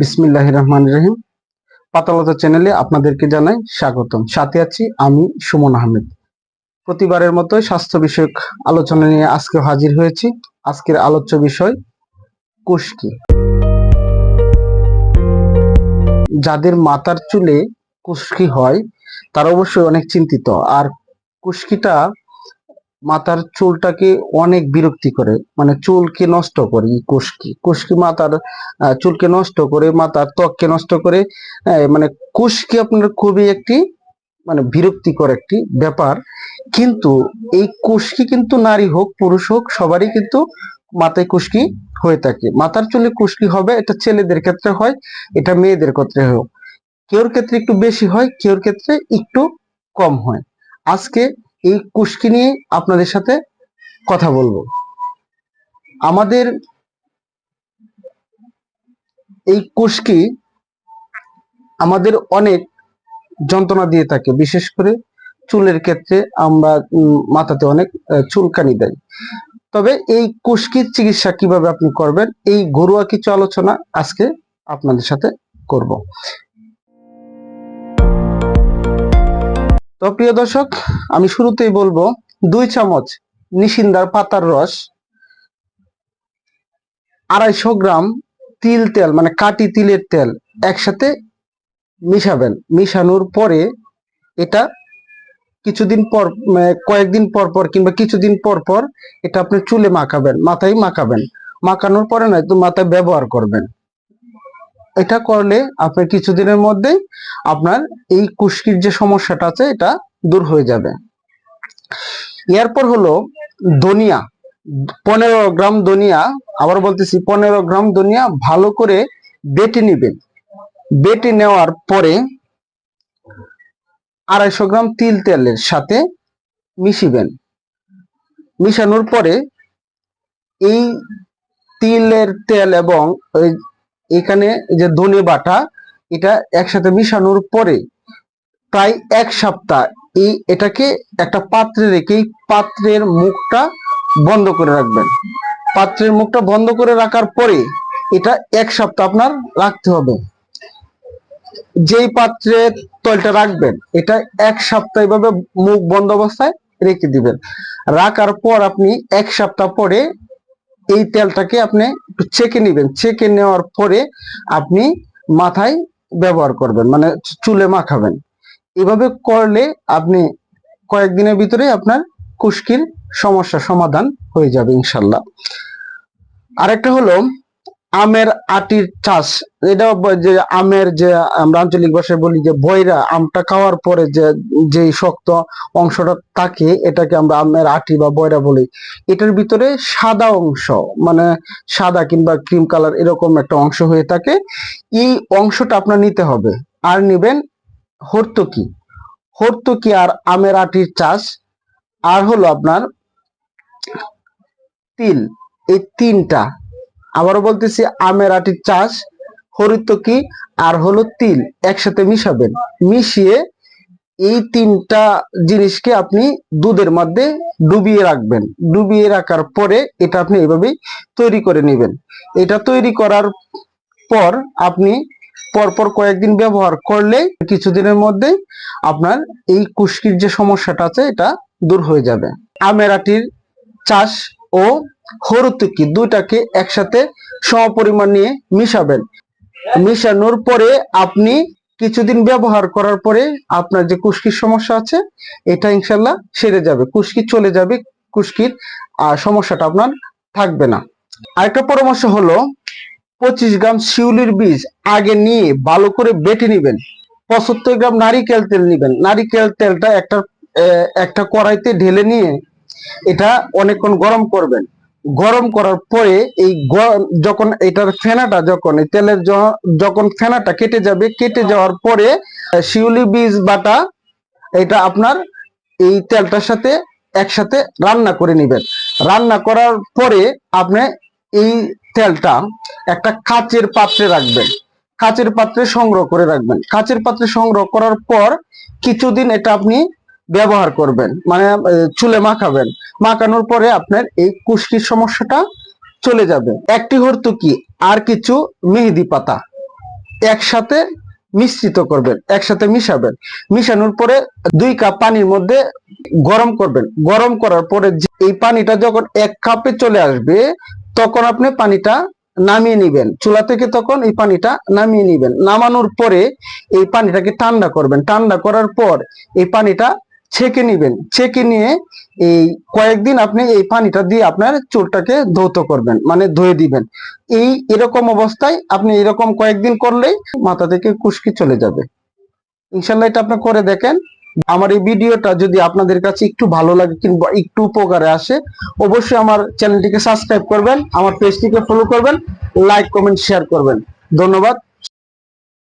বিসমিল্লাহ রহমান রহিম। পাতালতা চ্যানেলে আপনাদেরকে জানাই স্বাগতম। সাথে আছি আমি সুমন আহমেদ। প্রতিবারের মতো স্বাস্থ্য বিষয়ক আলোচনা নিয়ে আজকে হাজির হয়েছি। আজকের আলোচ্য বিষয় কুশকি যাদের মাথার চুলে কুশকি হয়, তারা অবশ্যই অনেক চিন্তিত। আর কুশকিটা মাথার চুলটাকে অনেক বিরক্তি করে মানে চুলকে নষ্ট করে কুশকি। কুশকি মাথার চুলকে নষ্ট করে, মাথার ত্বককে নষ্ট করে মানে কুশকি আপনার খুবই একটি মানে বিরক্তিকর একটি ব্যাপার। কিন্তু এই কুশকি কিন্তু নারী হোক, পুরুষ হোক, সবারই কিন্তু মাথায় কুশকি হয়ে থাকে। মাথার চুলে কুশকি হবে, এটা ছেলেদের ক্ষেত্রে হয়, এটা মেয়েদের ক্ষেত্রে হোক কেউর ক্ষেত্রে একটু বেশি হয়, কেউর ক্ষেত্রে একটু কম হয়। আজকে এই কুশকি নিয়ে আপনাদের সাথে কথা বলব। আমাদের এই কুশকি আমাদের অনেক যন্ত্রণা দিয়ে থাকে, বিশেষ করে চুলের ক্ষেত্রে আমরা মাথাতে অনেক চুলকানি দেয়। তবে এই কুশকির চিকিৎসা কীভাবে আপনি করবেন, এই ঘরোয়া কিছু আলোচনা আজকে আপনাদের সাথে করব। তো প্রিয় দর্শক, আমি শুরুতেই বলব, দুই চামচ নিশিন্দার পাতার রস, আড়াইশো গ্রাম তিল তেল মানে কাটি তিলের তেল একসাথে মিশাবেন। মিশানোর পরে এটা কিছুদিন পর মানে কয়েকদিন পর পর কিংবা কিছুদিন পর পর এটা আপনি চুলে মাখাবেন, মাথায় মাখাবেন। মাখানোর পরে না তো মাথায় ব্যবহার করবেন। এটা করলে আপনার কিছুদিনের মধ্যেই আপনার এই কুশকির যে সমস্যাটা আছে, এটা দূর হয়ে যাবে। এরপর হলো দনিয়া পনেরো গ্রাম দনিয়া আবার বলতেছি পনেরো গ্রাম ধনিয়া ভালো করে বেটে নিবেন। বেটে নেওয়ার পরে আড়াইশো গ্রাম তিল তেলের সাথে মিশিবেন। মিশানোর পরে এই তিলের তেল এবং ওই এখানে যে ধনে বাটা, এটা একসাথে মিশানোর পরে প্রায় এক সপ্তাহ এই এটাকে একটা পাত্রে রেখে পাত্রের মুখটা বন্ধ করে রাখবেন। পাত্রের মুখটা বন্ধ করে রাখার পরে এটা এক সপ্তাহ আপনার রাখতে হবে। যেই পাত্রে তলটা রাখবেন, এটা এক সপ্তাহ এভাবে মুখ বন্ধ অবস্থায় রেখে দিবেন। রাখার পর আপনি এক সপ্তাহ পরে এই তেলটাকে আপনি একটু ছেঁকে নেবেন। ছেঁকে নেওয়ার পরে আপনি মাথায় ব্যবহার করবেন মানে চুলে মাখাবেন। এভাবে করলে আপনি কয়েকদিনের ভিতরে আপনার কুশকির সমস্যা সমাধান হয়ে যাবে ইনশাল্লাহ। আরেকটা হলো আমের আটির চাষ। এটা যে আমের যে আমরা আঞ্চলিক ভাষায় বলি যে বইরা আমটা খাওয়ার পরে যে যে শক্ত অংশটা থাকে, এটাকে আমরা আমের আটি বা বয়রা বলি। এটার ভিতরে সাদা অংশ মানে সাদা কিংবা ক্রিম কালার এরকম একটা অংশ হয়ে থাকে। এই অংশটা আপনার নিতে হবে। আর নেবেন হর্তকি। হর্তকি আর আমের আটির চাষ। আর হলো আপনার তিল। এই তিনটা আবারও বলতেছি, আমের আটির চাষ হরিতকি আর হলো তিল একসাথে মিশাবেন? মিশিয়ে এই তিনটা জিনিসকে আপনি দুধের মধ্যে ডুবিয়ে রাখবেন। ডুবিয়ে রাখার পরে এটা আপনি এইভাবেই তৈরি করে নেবেন। এটা তৈরি করার পর আপনি পরপর কয়েকদিন ব্যবহার করলে কিছুদিনের মধ্যে আপনার এই কুশকির যে সমস্যাটা আছে, এটা দূর হয়ে যাবে। আমের আটির চাষ ও হরুতুকি দুইটাকে একসাথে সমপরিমাণ নিয়ে মিশাবেন? মিশানোর পরে আপনি কিছুদিন ব্যবহার করার পরে আপনার যে কুশকির সমস্যা আছে, এটা ইনশাল্লাহ সেরে যাবে। কুশকি চলে যাবে কুশকির আর সমস্যাটা আপনার থাকবে না। আরেকটা পরামর্শ হলো, পঁচিশ গ্রাম শিউলির বীজ আগে নিয়ে ভালো করে বেটে নেবেন। পঁচাত্তর গ্রাম নারিকেল তেল নেবেন। নারিকেল তেলটা একটা একটা কড়াইতে ঢেলে নিয়ে এটা অনেকক্ষণ গরম করবেন। গরম করার পরে এই যখন এটার ফেনাটা যখন, এই তেলের যখন ফেনাটা কেটে যাবে, কেটে যাওয়ার পরে শিউলি বীজ বাটা, এটা আপনার এই তেলটার সাথে একসাথে রান্না করে নেবেন। রান্না করার পরে আপনি এই তেলটা একটা কাচের পাত্রে রাখবেন। কাচের পাত্রে সংগ্রহ করে রাখবেন। কাচের পাত্রে সংগ্রহ করার পর কিছুদিন এটা আপনি ব্যবহার করবেন মানে চুলে মাখাবেন। মাখানোর পরে আপনার এই কুশকির সমস্যাটা চলে যাবে। একটি হর্তুকি আর কিছু মেহেদি পাতা একসাথে মিশ্রিত করবেন, একসাথে মিশাবেন। মিশানোর পরে দুই কাপ পানির মধ্যে গরম করবেন। গরম করার পরে এই পানিটা যখন এক কাপে চলে আসবে, তখন আপনি পানিটা নামিয়ে নিবেন। চুলা থেকে তখন এই পানিটা নামিয়ে নিবেন। নামানোর পরে এই পানিটাকে ঠান্ডা করবেন। ঠান্ডা করার পর এই পানিটা ছেঁকে নিবেন। ছেঁকে নিয়ে এই কয়েকদিন আপনি এই পানিটা দিয়ে আপনার চুলটাকে ধৌত করবেন মানে ধুয়ে দিবেন। এই এরকম অবস্থায় আপনি এরকম কয়েকদিন করলেই মাথা থেকে কুশকি চলে যাবে। ইনশাল্লাহ এটা আপনি করে দেখেন। আমার এই ভিডিওটা যদি আপনাদের কাছে একটু ভালো লাগে কিংবা একটু উপকারে আসে, অবশ্যই আমার চ্যানেলটিকে সাবস্ক্রাইব করবেন, আমার পেজটিকে ফলো করবেন লাইক কমেন্ট শেয়ার করবেন। ধন্যবাদ।